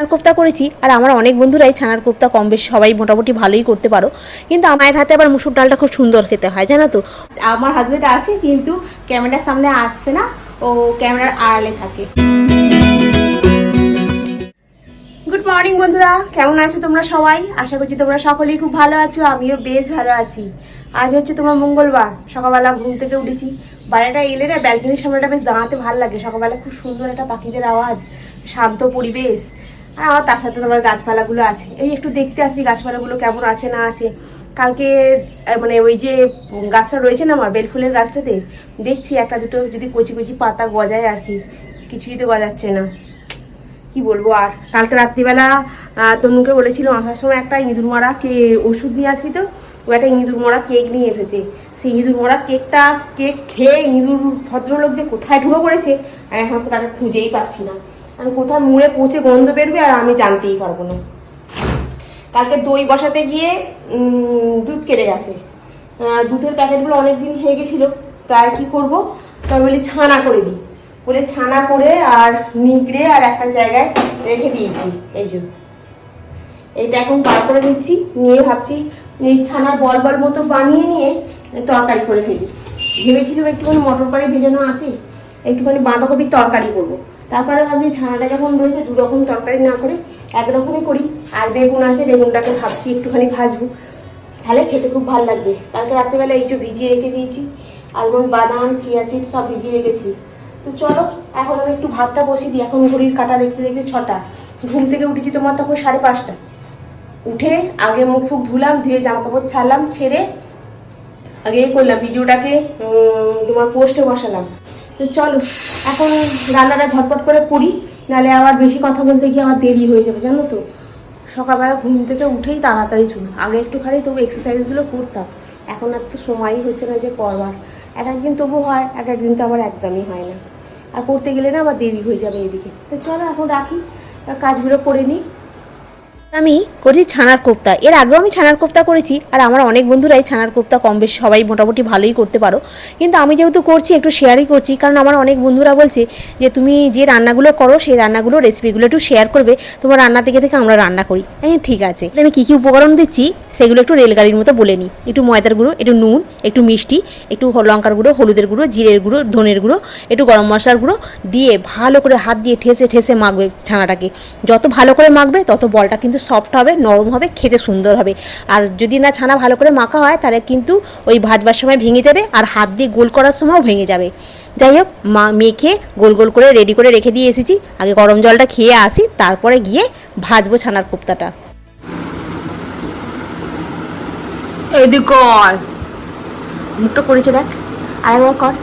ছানার কোপ্তা করেছি, আর আমার অনেক বন্ধুরাই ছানার কোপ্তা কম বেশ, সবাই মোটামুটি ভালোই করতে পারো। কিন্তু আমার হাতে আবার মুসুর ডালটা খুব সুন্দর খেতে হয়, জানো তো? আমার হাজবেন্ড আছে, কিন্তু ক্যামেরার সামনে আসছে না, ও ক্যামেরার আড়ালে থাকে। গুড মর্নিং বন্ধুরা। কেমন আছো তোমরা সবাই? আশা করছি তোমরা সকলেই খুব ভালো আছো, আমিও বেশ ভালো আছি। আজ হচ্ছে তোমার মঙ্গলবার, সকালবেলা ঘুম থেকে উঠেছি। বাড়িটা এলে না ব্যালকনির সামনেটা বেশ দাঁড়াতে ভালো লাগে। সকালবেলা খুব সুন্দর একটা পাখিদের আওয়াজ, শান্ত পরিবেশ। আর তার সাথে তোমার গাছপালাগুলো আছে। এই একটু দেখতে আসি গাছপালাগুলো কেমন আছে না আছে। কালকে মানে ওই যে গাছটা রয়েছে না আমার, বেলফুলের গাছটাতে, দেখছি একটা দুটো যদি কচি কচি পাতা গজায় আর কি। কিছুই তো গজাচ্ছে না। কি বলব আর? কালকে রাত্রিবেলা তনুকে বলেছিলাম, আসার সময় একটা ইঁদুর মরা কে ওষুধ নিয়ে আসবি তো? ও একটা ইঁদুর মরা কেক নিয়ে এসেছে। সেই ইঁদুর মরা কেকটা, কেক খেয়ে ইঁদুর ভদ্রলোক যে কোথায় ঢুকে পড়েছে, আমি এখন তাকে খুঁজেই পাচ্ছি না। আমি কোথায় মুড়ে পচে গন্ধ বেরবে আর আমি জানতেই পারব না। কালকে দই বসাতে গিয়ে দুধ কেটে গেছে। দুধের প্যাকেটগুলো অনেক দিন হয়ে গেছিল, তাই কি করব? তাই বলি ছানা করে দিই। বলে ছানা করে আর নিগড়ে আর একটা জায়গায় রেখে দিয়েছি, এই যে। এইটা এখন বার করে নিচ্ছি, নিয়ে ভাবছি এই ছানার বল বল মতো বানিয়ে নিয়ে তরকারি করে ফেলি। ভেবেছিলাম একটুখানি মটর পাড়ি ভেজানো আছে, একটুখানি বাঁধাকপির তরকারি করব। তারপরে ভাবছি ছানাটা যখন রয়েছে দু রকম তরকারি না করে একরকমই করি। আর বেগুন আছে, বেগুনটাকে ভাবছি একটুখানি ভাজবো। তাহলে খেতে খুব ভালো লাগবে। কালকে রাত্রেবেলা একটু ভিজিয়ে রেখে দিয়েছি, আলমন্ড, বাদাম, চিয়া সিড সব ভিজিয়ে রেখেছি। তো চলো, এখন আমি একটু ভাতটা বসিয়ে দিই। এখন ঘড়ির কাটা দেখতে দেখতে ছটা। ঘুম থেকে উঠেছি তোমার তখন সাড়ে পাঁচটা উঠে আগে মুখ ফুক ধুলাম, ধুয়ে জামা কাপড় ছাড়লাম, ছেড়ে আগে করলাম, ভিডিওটাকে তোমার পোস্টে বসালাম। তো চলো। এখন রান্নাটা ঝটপট করে করি, নাহলে আবার বেশি কথা বলতে গিয়ে আমার দেরি হয়ে যাবে, জানো তো। সকালবেলা ঘুম থেকে উঠেই তাড়াতাড়ি ছিল আগে একটুখানি তবু এক্সারসাইজগুলো করতাম, এখন আর তো সময়ই হচ্ছে না যে করবার। এক একদিন তবু হয়, এক একদিন তো আমার একদমই হয় না। আর করতে গেলে না আবার দেরি হয়ে যাবে এদিকে। তো চলো এখন রাখি কাজগুলো করে নিই। আমি করেছি ছানার কোপ্তা। এর আগেও আমি ছানার কোপ্তা করেছি, আর আমার অনেক বন্ধুরাই ছানার কোপ্তা কম বেশ, সবাই মোটামুটি ভালোই করতে পারো। কিন্তু আমি যেহেতু করছি, একটু শেয়ারই করছি, কারণ আমার অনেক বন্ধুরা বলছে যে, তুমি যে রান্নাগুলো করো, সেই রান্নাগুলো রেসিপিগুলো একটু শেয়ার করবে, তোমার রান্না থেকে থেকে আমরা রান্না করি। হ্যাঁ ঠিক আছে। আমি কী কী উপকরণ দিচ্ছি, সেগুলো একটু রেলগাড়ির মতো বলে নিই। একটু ময়দার গুঁড়ো, একটু নুন, একটু মিষ্টি, একটু লঙ্কার গুঁড়ো, হলুদের গুঁড়ো, জিরের গুঁড়ো, ধনের গুঁড়ো, একটু গরম মশলার গুঁড়ো, দিয়ে ভালো করে হাত দিয়ে ঠেসে ঠেসে মাখবে ছানাটাকে। যত ভালো করে মাখবে, তত বলটা কিন্তু সফট হবে নরম হবে খেতে সুন্দর হবে। আর যদি না ছানা ভালো করে মাখা হয় তাহলে কিন্তু ওই ভাজবার সময় ভেঙে যাবে আর হাত দিয়ে গোল করার সময়ও ভেঙে যাবে। যাই হোক মা মেখে গোল গোল করে রেডি করে রেখে দিয়ে এসেছি। আগে গরম জলটা খেয়ে আসি তারপরে গিয়ে ভাজবো ছানার কোপ্তাটা। এদিক কর মুখটা করেছে দেখ আরেকবার কর।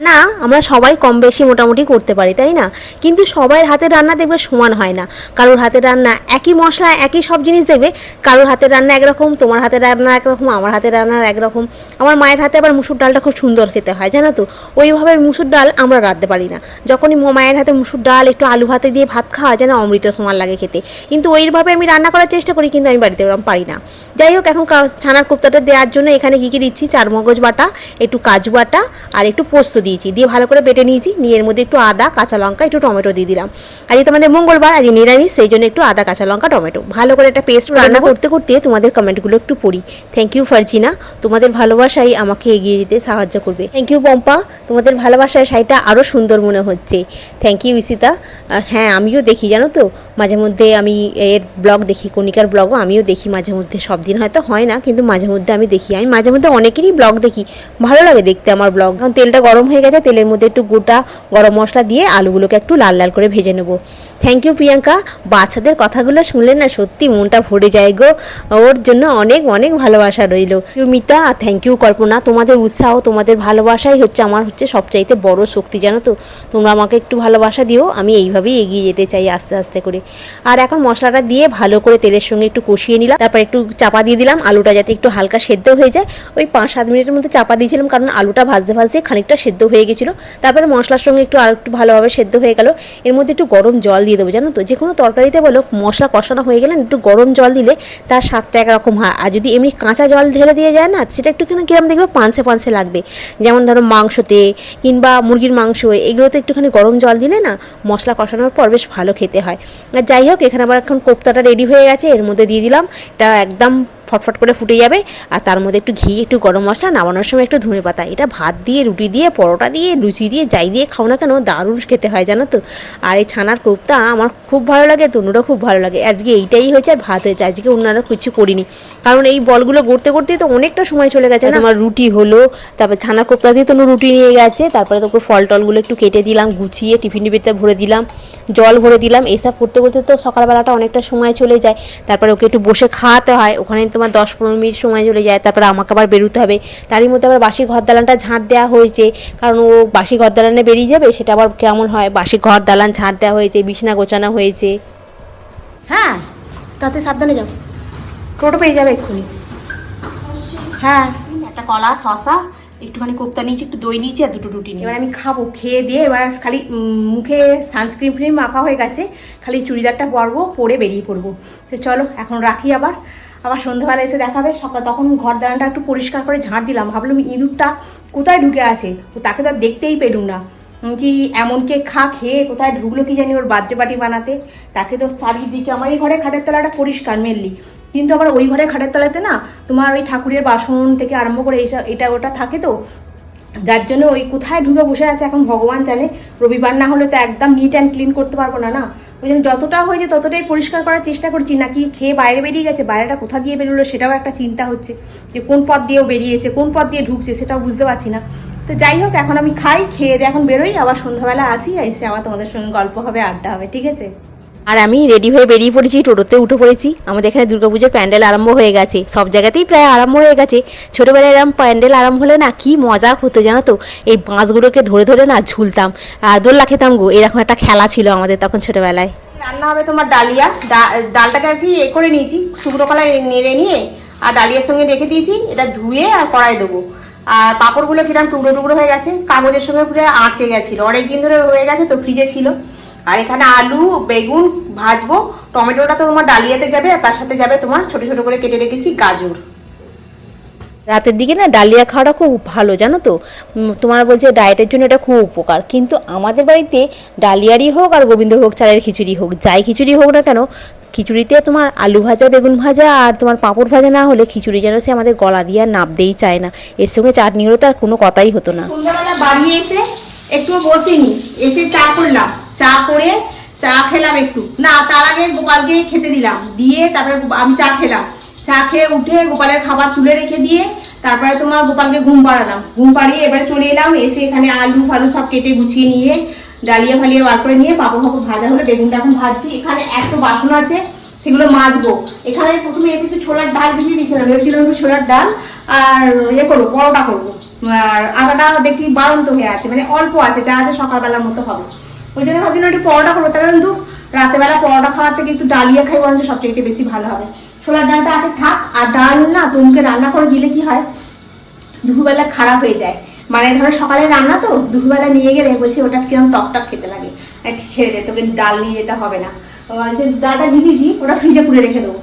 না, আমরা সবাই কম বেশি মোটামুটি করতে পারি, তাই না? কিন্তু সবার হাতের রান্না দেখবে সমান হয় না। কারোর হাতের রান্না একই মশলা, একই সব জিনিস দেবে, কারোর হাতের রান্না একরকম, তোমার হাতের রান্না একরকম, আমার হাতের রান্না একরকম। আমার মায়ের হাতে আবার মুসুর ডালটা খুব সুন্দর খেতে হয়, জানো তো? ওইভাবে মুসুর ডাল আমরা রাঁধতে পারি না। যখনই মায়ের হাতে মুসুর ডাল, একটু আলু ভাতে দিয়ে ভাত খাওয়া যেন অমৃত সমান লাগে খেতে। কিন্তু ওইভাবে আমি রান্না করার চেষ্টা করি, কিন্তু আমি বাড়িতে ওরকম পারি না। যাই হোক, এখন ছানার কোপ্তাটা দেওয়ার জন্য এখানে কী কী দিচ্ছি? চার মগজ বাটা, একটু কাজু বাটা, আর একটু পোস্ত দিয়েছি। দিয়ে ভালো করে বেটে নিয়েছি। নিয়ে এর মধ্যে একটু আদা কাঁচা লঙ্কা একটু টমেটো দিয়ে দিলাম। আজকে তোমাদের মঙ্গলবার আজ নিরামিষ সেই জন্য একটু আদা কাঁচা লঙ্কা টমেটো। ভালো করে একটা পেস্ট রান্না করতে করতে তোমাদের কমেন্টগুলো একটু পড়ি। Thank you Farzina. তোমাদের ভালোবাসাই আমাকে এগিয়ে যেতে সাহায্য করবে। Thank you Pompa. তোমাদের ভালোবাসায় শাড়িটা আরও সুন্দর মনে হচ্ছে। থ্যাংক ইউ ইসিতা হ্যাঁ আমিও দেখি জানো তো? মাঝে মধ্যে আমি এর ব্লগ দেখি কণিকার ব্লগও আমিও দেখি মাঝে মধ্যে। সব দিন হয়তো হয় না কিন্তু মাঝে মধ্যে আমি দেখি। আমি মাঝে মধ্যে অনেকেরই ব্লগ দেখি। ভালো লাগে দেখতে আমার ব্লগ। কারণ তেলটা গরম হয়ে গেছে। তেলের মধ্যে একটু গোটা গরম মশলা দিয়ে আলুগুলোকে একটু লাল লাল করে ভেজে নেব। Thank you Priyanka. বাচ্চাদের কথাগুলো শুনলে না সত্যি মনটা ভরে যায় গো। ওর জন্য অনেক অনেক ভালোবাসা রইল। মিতা। Thank you Kalpana. তোমাদের উৎসাহ, তোমাদের ভালোবাসাই হচ্ছে আমার হচ্ছে সবচাইতে বড় শক্তি, জানো তো? তোমরা আমাকে একটু ভালোবাসা দিও, আমি এইভাবেই এগিয়ে যেতে চাই আস্তে আস্তে করে। আর এখন মশলাটা দিয়ে ভালো করে তেলের সঙ্গে একটু কষিয়ে নিলাম। তারপর একটু চাপা দিয়ে দিলাম। আলুটা যাতে একটু হালকা সেদ্ধ হয়ে যায়। ওই পাঁচ, সাত মিনিটের মধ্যে চাপা দিয়েছিলাম, কারণ আলুটা ভাজতে ভাজতে খানিকটা সেদ্ধ হয়ে গেছিল। তারপরে মশলার সঙ্গে একটু আর একটু ভালোভাবে সেদ্ধ হয়ে গেল। এর মধ্যে একটু গরম জল দিয়ে দেবো, জানো তো? যে কোনো তরকারিতে বলো, মশলা কষানো হয়ে গেলে একটু গরম জল দিলে তার স্বাদটা একরকম হয়। আর যদি এমনি কাঁচা জল ঢেলে দিয়ে যায় না, সেটা একটুখানি কিরম দেখবে? পানসে পানসে লাগবে। যেমন ধরো মাংসতে কিংবা মুরগির মাংস, এগুলোতে একটুখানি গরম জল দিলে না মশলা কষানোর পর বেশ ভালো খেতে হয়। আর যাই হোক, এখানে আবার এখন কোপ্তাটা রেডি হয়ে গেছে। এর মধ্যে দিয়ে দিলাম। এটা একদম ফটফট করে ফুটে যাবে আর তার মধ্যে একটু ঘি একটু গরম মশলা নামানোর সময় একটু ধনে পাতা। এটা ভাত দিয়ে রুটি দিয়ে পরোটা দিয়ে লুচি দিয়ে যাই দিয়ে খাও না কেন দারুণ খেতে হয় জানো তো। আর এই ছানার কোপ্তা আমার খুব ভালো লাগে তনুরও খুব ভালো লাগে। আজকে এইটাই হয়েছে আর ভাত হয়েছে আজকে অন্যান্য কিছু করিনি। কারণ এই বলগুলো গড়তে গড়তেই তো অনেকটা সময় চলে গেছে না? আমার রুটি হলো তারপর ছানা কোপ্তা দিয়ে তনু রুটি নিয়ে গেছে তারপরে তোকে ফল টলগুলো একটু কেটে দিলাম গুছিয়ে টিফিন টিফিনতে ভরে দিলাম জল ভরে দিলাম। এসব করতে করতে তো সকালবেলাটা অনেকটা সময় চলে যায়। তারপরে ওকে একটু বসে খাওয়াতে হয় ওখানে তোমার দশ পনেরো মিনিট সময় চলে যায় তারপরে আমাকে আবার বেরোতে হবে। তারই মধ্যে আবার বাসি ঘর দালানটা ঝাঁট দেওয়া হয়েছে কারণ ও বাসি ঘর দালানে বেরিয়ে যাবে সেটা আবার কেমন হয়? বাসি ঘর দালান ঝাঁট দেওয়া হয়েছে বিছনা গোছানো হয়েছে। হ্যাঁ তাতে সাবধানে যাও। টোটো পেয়ে যাবে এক্ষুনি। হ্যাঁ। একটা কলা শশা একটুখানি কোপ্তা নিয়েছি একটু দই নিয়েছি আর দুটো রুটি এবার আমি খাব খেয়ে দিয়ে এবার খালি মুখে সানস্ক্রিন ফ্রিম মাখা হয়ে গেছে খালি চুড়িদারটা পরবো পরে বেরিয়ে পড়ব। তো চলো এখন রাখি আবার। আবার সন্ধ্যাবেলা এসে দেখাবে, সকাল তখন ঘর দাঁড়ানটা একটু পরিষ্কার করে ঝাঁট দিলাম। ভাবলাম ইঁদুরটা কোথায় ঢুকে আছে? তো তাকে তো দেখতেই পেলুম না। কি এমন কে খা খেয়ে কোথায় ঢুকলো কি জানি ওর বার্থডে পার্টি বানাতে। তাকে তো চারিদিকে, আমার এই ঘরে খাটের তলাটা পরিষ্কার মেনলি কিন্তু আবার ওই ঘরে খাটের তলাতে না তোমার ওই ঠাকুরের বাসন থেকে আরম্ভ করে এইসব এটা ওটা থাকে তো। যার জন্য ওই কোথায় ঢুকে বসে আছে এখন ভগবান জানে। রবিবার না হলে তো একদম নিট অ্যান্ড ক্লিন করতে পারব না না। ওই জন্য যতটা হয়েছে ততটাই পরিষ্কার করার চেষ্টা করছি। নাকি খেয়ে বাইরে বেরিয়ে গেছে, বাইরেটা কোথা দিয়ে বেরোলো সেটাও একটা চিন্তা হচ্ছে যে কোন পথ দিয়েও বেরিয়েছে, কোন পথ দিয়ে ঢুকছে সেটাও বুঝতে পারছি না। তো যাই হোক, এখন আমি খাই, খেয়ে এখন বেরোই, আবার সন্ধ্যাবেলা আসি, এসে আবার তোমাদের সঙ্গে গল্প হবে, আড্ডা হবে, ঠিক আছে? আর আমি রেডি হয়ে বেরিয়ে পড়েছি, টোটোতে উঠে পড়েছি। আমাদের এখানে দুর্গাপুজোর প্যান্ডেল আরম্ভ হয়ে গেছে। সব জায়গাতেই প্রায় আরম্ভ হয়ে গেছে। ছোটোবেলায় এরম প্যান্ডেল আরম্ভ হলে না কি মজা হতো জানো তো? এই বাঁশগুলোকে ধরে ধরে না ঝুলতাম। আর দোল্লা খেতাম গো, এরকম একটা খেলা ছিল আমাদের তখন ছোটোবেলায়। রান্না হবে তোমার ডালিয়া। ডালটাকে আর কি এ করে নিয়েছি, শুকনো কলায় নেড়ে নিয়ে, আর ডালিয়ার সঙ্গে রেখে দিয়েছি, এটা ধুয়ে আর কড়াই দেবো। আর পাঁপড়গুলো কিরম টুকরো টুকরো হয়ে গেছে, কাগজের সঙ্গে পুরো আটকে গেছিল। অনেকদিন ধরে হয়ে গেছে তো ফ্রিজে ছিল। আর এখানে আলু বেগুন ভাজবো। টমেটোটা তো তোমার ডালিয়াতে যাবে আর তার সাথে যাবে তোমার ছোট ছোট করে কেটে রেখেছি গাজর। রাতের দিকে না ডালিয়া খাওয়াটা খুব ভালো জানো তো? তোমার বলছে ডায়েটের জন্য এটা খুব উপকার। কিন্তু আমাদের বাড়িতে ডালিয়ারই হোক আর গোবিন্দভোগ চালের খিচুড়ি হোক যাই খিচুড়ি হোক না কেন খিচুড়িতে তোমার আলু ভাজা বেগুন ভাজা আর তোমার পাঁপড় ভাজা না হলে খিচুড়ি যেন সে আমাদের গলা দিয়ে নাবতেই চায় না। এর সঙ্গে চাটনি হলে তো আর কোনো কথাই হতো না। সন্ধ্যাবেলা বাড়ি এসে একটু বসিনি এসে চা করলাম। চা করে চা খেলাম একটু। না, তার আগে গোপালকে খেতে দিলাম। দিয়ে তারপরে আমি চা খেলাম। চা খেয়ে উঠে গোপালের খাবার তুলে রেখে দিয়ে তারপরে তোমার গোপালকে ঘুম পাড়ালাম। ঘুম পাড়িয়ে এবারে চলে এলাম, এসে এখানে আলু ফালু সব কেটে গুছিয়ে নিয়ে, ডালিয়া ফালিয়ে বার করে নিয়ে পাপড় ফাপড় ভাজা হলো, বেগুনটা এখন ভাজছি। এখানে এত বাসন আছে, সেগুলো মাজবো। এখানে প্রথমে এসে একটু ছোলার ডাল ভিজিয়ে দিয়েছিলাম, ভেবেছিলাম একটু ছোলার ডাল আর ইয়ে করব, পরোটা করব। আর আটাটা দেখছি বাড়ন্ত হয়ে আছে মানে অল্প আছে, যা আছে সকালবেলার মতো হবে। ওই জন্য ভাবছিলাম একটু পরোটা করব তাহলে কিন্তু রাতেবেলা পরোটা খাওয়ার থেকে একটু ডালিয়া খাই, বরঞ্চ সব থেকে বেশি ভালো হবে। ছোলার ডালটা আছে থাক, আর ডাল না তোমাকে রান্না করে দিলে কি হয়? দুপুরবেলা খারাপ হয়ে যায়। মানে ধরো সকালে রান্না তো, দুপুরবেলা নিয়ে গেলে বলছি ওটা কিরম টক টক খেতে লাগে। ছেড়ে দে, তোকে ডাল নিয়ে যেতে হবে না। যে ডালটা ভিজিয়েছি ওটা ফ্রিজে পুরে রেখে দেবো।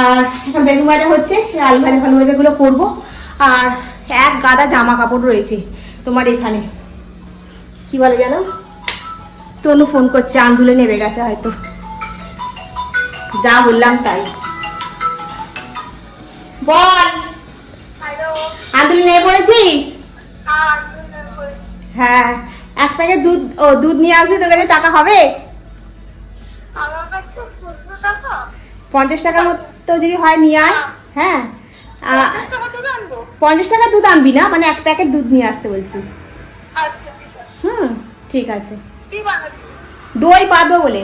আর এখন বেগুন ভাজা হচ্ছে আলু ভাজা ফালু ভাজাগুলো করব। আর এক গাদা জামা কাপড় রয়েছে তোমার এখানে। কি বলে জানো? তনু ফোন করছে আন্দুলে নেমে গেছে হয়তো। যা বললাম তাই। বল। আন্দুলে নেমে পড়েছিস? হ্যাঁ এক প্যাকেট দুধ ও দুধ নিয়ে আসবি তোর কাছে টাকা হবে? পঞ্চাশ টাকার মতো যদি হয় নিয়ে আয়। হ্যাঁ। পঞ্চাশ টাকা দুধ আনবি না মানে এক প্যাকেট দুধ নিয়ে আসতে বলছি। আচ্ছা ঠিক আছে। হুম ঠিক আছে। দই পাবো বলে?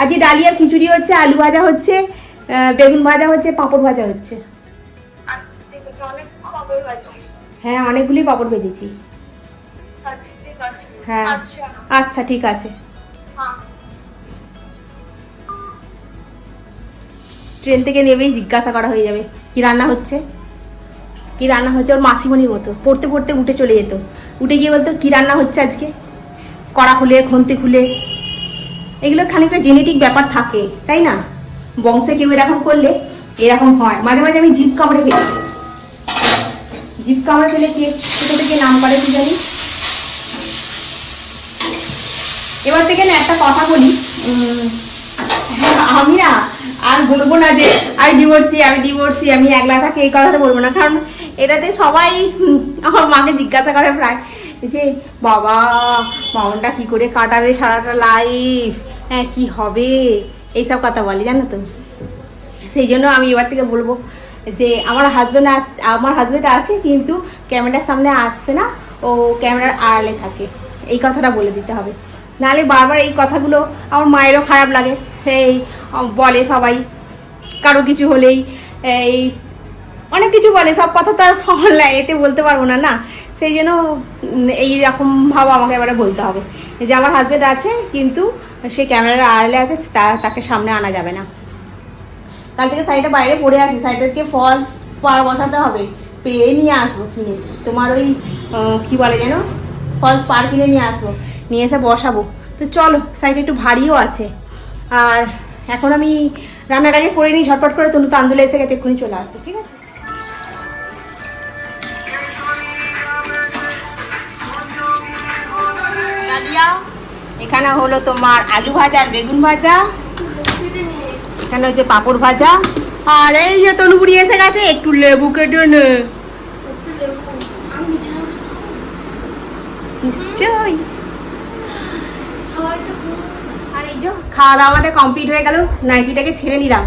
আজকে ডালিয়ার খিচুড়ি হচ্ছে আলু ভাজা হচ্ছে বেগুন ভাজা হচ্ছে পাঁপড় ভাজা হচ্ছে। হ্যাঁ অনেকগুলি পাঁপড় ভেজেছি। আচ্ছা ঠিক আছে। হ্যাঁ। আচ্ছা ঠিক আছে। হ্যাঁ। ট্রেন থেকে নেবেই জিজ্ঞাসা করা হয়ে যাবে কি রান্না হচ্ছে? কি রান্না হচ্ছে ওর মাসিমণির মতো। পড়তে পড়তে উঠে চলে যেত। উঠে গিয়ে বলতো, কি রান্না হচ্ছে আজকে? কড়া খুলে, খুন্তি খুলে। এগুলো খানিকটা জেনেটিক ব্যাপার থাকে, তাই না? বংশে কেউ এরকম করলে এরকম হয়। মাঝে মাঝে আমি জিভ কামড়ে ফেলি জিভ কামড়ে ফেলে কে? কোথা থেকে নাম করে কি জানি? এবার থেকে না একটা কথা বলি। আমি না আর বলব না যে, আমি ডিভোর্সি আমি ডিভোর্সি আমি একলা থাকি, এই কথাটা বলব না। কারণ এটাতে সবাই আমার মাকে জিজ্ঞাসা করে প্রায়, যে বাবা, মামনটা কি করে কাটাবে সারাটা লাইফ হ্যাঁ কি হবে? এইসব কথা বলে, জানো তো? সেই জন্য আমি এবার থেকে বলব যে আমার হাজব্যান্ড আমার হাজব্যান্ড আছে, কিন্তু ক্যামেরার সামনে আসছে না, ও ক্যামেরার আড়ালে থাকে। এই কথাটা বলে দিতে হবে। নাহলে বারবার এই কথাগুলো আমার মায়েরও খারাপ লাগে। এই, বলে সবাই, কারও কিছু হলেই, এই অনেক কিছু বলে সব কথা তো আর online এতে বলতে পারব না না। সেই জন্য উম, এইরকম ভাব আমাকে এবারে বলতে হবে। যে আমার হাজব্যান্ড আছে কিন্তু সে ক্যামেরার আড়ালে আছে তাকে সামনে আনা যাবে না। কাল থেকে শাড়িটা বাইরে পরে আছে শাড়িটাকে ফলস পার বসাতে হবে। পেয়ে নিয়ে আসব কিনে। তোমার ওই কি বলে যেন? ফলস পার কিনে নিয়ে আসব। নিয়ে এসে বসাবো। তো চলো শাড়িটা একটু ভারীও আছে। আর এখন আমি রান্নাটাকে করে নিই ঝটপট করে তনু তো আন্দোলে এসে গেছে এক্ষুনি চলে আসবে ঠিক আছে? এখানে হলো তোমার আলু ভাজা আর বেগুন ভাজা। এখানে হচ্ছে পাঁপড় ভাজা। আর এই যে তনুপুরি এসে গেছে, একটু লেবু কেটে নে। আর খাওয়া দাওয়া আমাদের কমপ্লিট হয়ে গেল। নাইটিটাকে ছেড়ে নিলাম।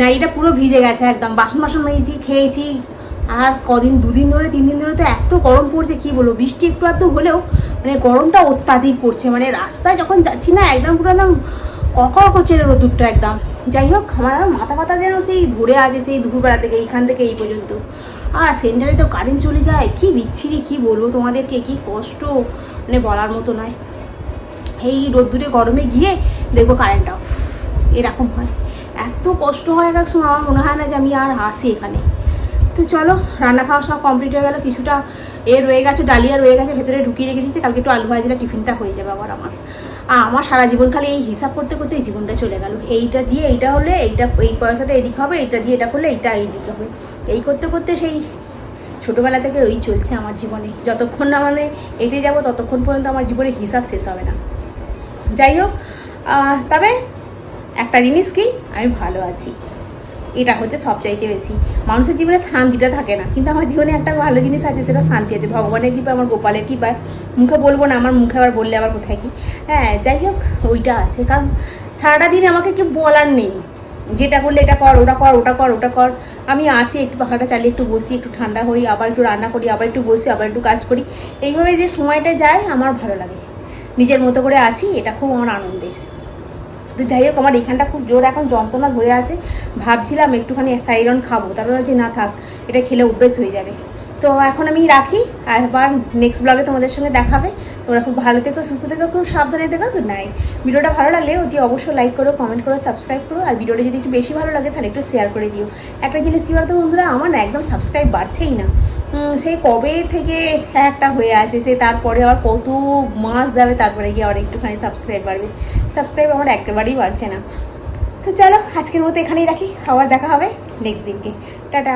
নাইটিটা পুরো ভিজে গেছে একদম। বাসন বাসন মেয়েছি খেয়েছি। আর কদিন, দুদিন ধরে তিন দিন ধরে তো এত গরম পড়ছে, কি বলব? বৃষ্টি একটু আধটু হলেও মানে গরমটা অত্যাধিক পড়ছে। মানে রাস্তায় যখন যাচ্ছি না, একদম পুরো একদম ককর করছে রোদুরটা একদম। যাই হোক, আমার মাথা ফাতা যেন সেই ধরে আছে, সেই দুপুরবেলা থেকে, এইখান থেকে এই পর্যন্ত। আর সেন্টারে তো কারেন্ট চলে যায়, কি বিচ্ছিরি, কি বলব তোমাদেরকে, কি কষ্ট মানে বলার মতো নয়। এই রোদ্দুরে গরমে গিয়ে দেখব কারেন্ট অফ এরকম হয়। এত কষ্ট হয় এক এক সময়, আমার মনে হয় না যে আমি আর আসি এখানে। তো চলো, রান্না খাওয়া সব কমপ্লিট হয়ে গেল, কিছুটা এ রয়ে গেছে, ডালিয়া রয়ে গেছে, ভেতরে ঢুকিয়ে রেখে দিয়েছে, কালকে একটু আলু ভাজিলে টিফিনটা হয়ে যাবে আবার আমার। আর আমার সারা জীবন খালি এই হিসাব করতে করতে এই জীবনটা চলে গেল। এইটা দিয়ে এইটা হলে এইটা, এই পয়সাটা এদিক হবে, এইটা দিয়ে এটা করলে এইটা এইদিক হবে। এই করতে করতে সেই ছোটোবেলা থেকে ওই চলছে আমার জীবনে। যতক্ষণ না মানে এতে যাব, ততক্ষণ পর্যন্ত আমার জীবনে হিসাব শেষ হবে না। যাই হোক তবে একটা জিনিস কি, আমি ভালো আছি। এটা হচ্ছে সবচাইতে বেশি। মানুষের জীবনে শান্তিটা থাকে না। কিন্তু আমার জীবনে একটা ভালো জিনিস আছে, সেটা শান্তি আছে। ভগবানের কৃপা আমার গোপালের কৃপায়। মুখে বলব না, আমার মুখে আবার বললে আবার কোথায় কি? হ্যাঁ যাই হোক, ওইটা আছে। কারণ সারাটা দিন আমাকে কেউ বলার নেই। যেটা করলে এটা কর, ওটা কর ওটা কর ওটা কর। আমি আসি, একটু পাখাটা চালিয়ে, একটু বসি, একটু ঠান্ডা হই, আবার একটু রান্না করি, আবার একটু বসি, আবার একটু কাজ করি। এইভাবে যে সময়টা যায়, আমার ভালো লাগে। নিজের মতো করে আছি, এটা খুব আমার আনন্দের। তো যাই হোক, আমার এখানটা খুব জোর, এখন যন্ত্রণা ধরে আছে। ভাবছিলাম একটুখানি সাইরন খাব, তারপর যে না থাক, এটা খেলে অভ্যেস হয়ে যাবে। তো এখন আমি রাখি, আবার নেক্সট ব্লগে তোমাদের সঙ্গে দেখাবে। তোমরা খুব ভালো থেকো, সুস্থ থেকো, খুব সাবধানে থেকো গুড নাইট ভিডিওটা ভালো লাগলে অতি অবশ্যই লাইক করো কমেন্ট করো সাবস্ক্রাইব করো, আর ভিডিওটা যদি একটু বেশি ভালো লাগে, তাহলে একটু শেয়ার করে দিও। একটা জিনিস কী বলতো বন্ধুরা, আমার না একদম সাবস্ক্রাইব বাড়ছেই না। সেই কবে থেকে একটা হয়ে আছে, সে তারপরে আবার কত মাস যাবে, তারপরে গিয়ে আবার একটুখানি সাবস্ক্রাইব বাড়বে। সাবস্ক্রাইব আমার একেবারেই বাড়ছে না। তো চলো, আজকের মতো এখানেই রাখি, আবার দেখা হবে নেক্সট দিনকে। টাটা।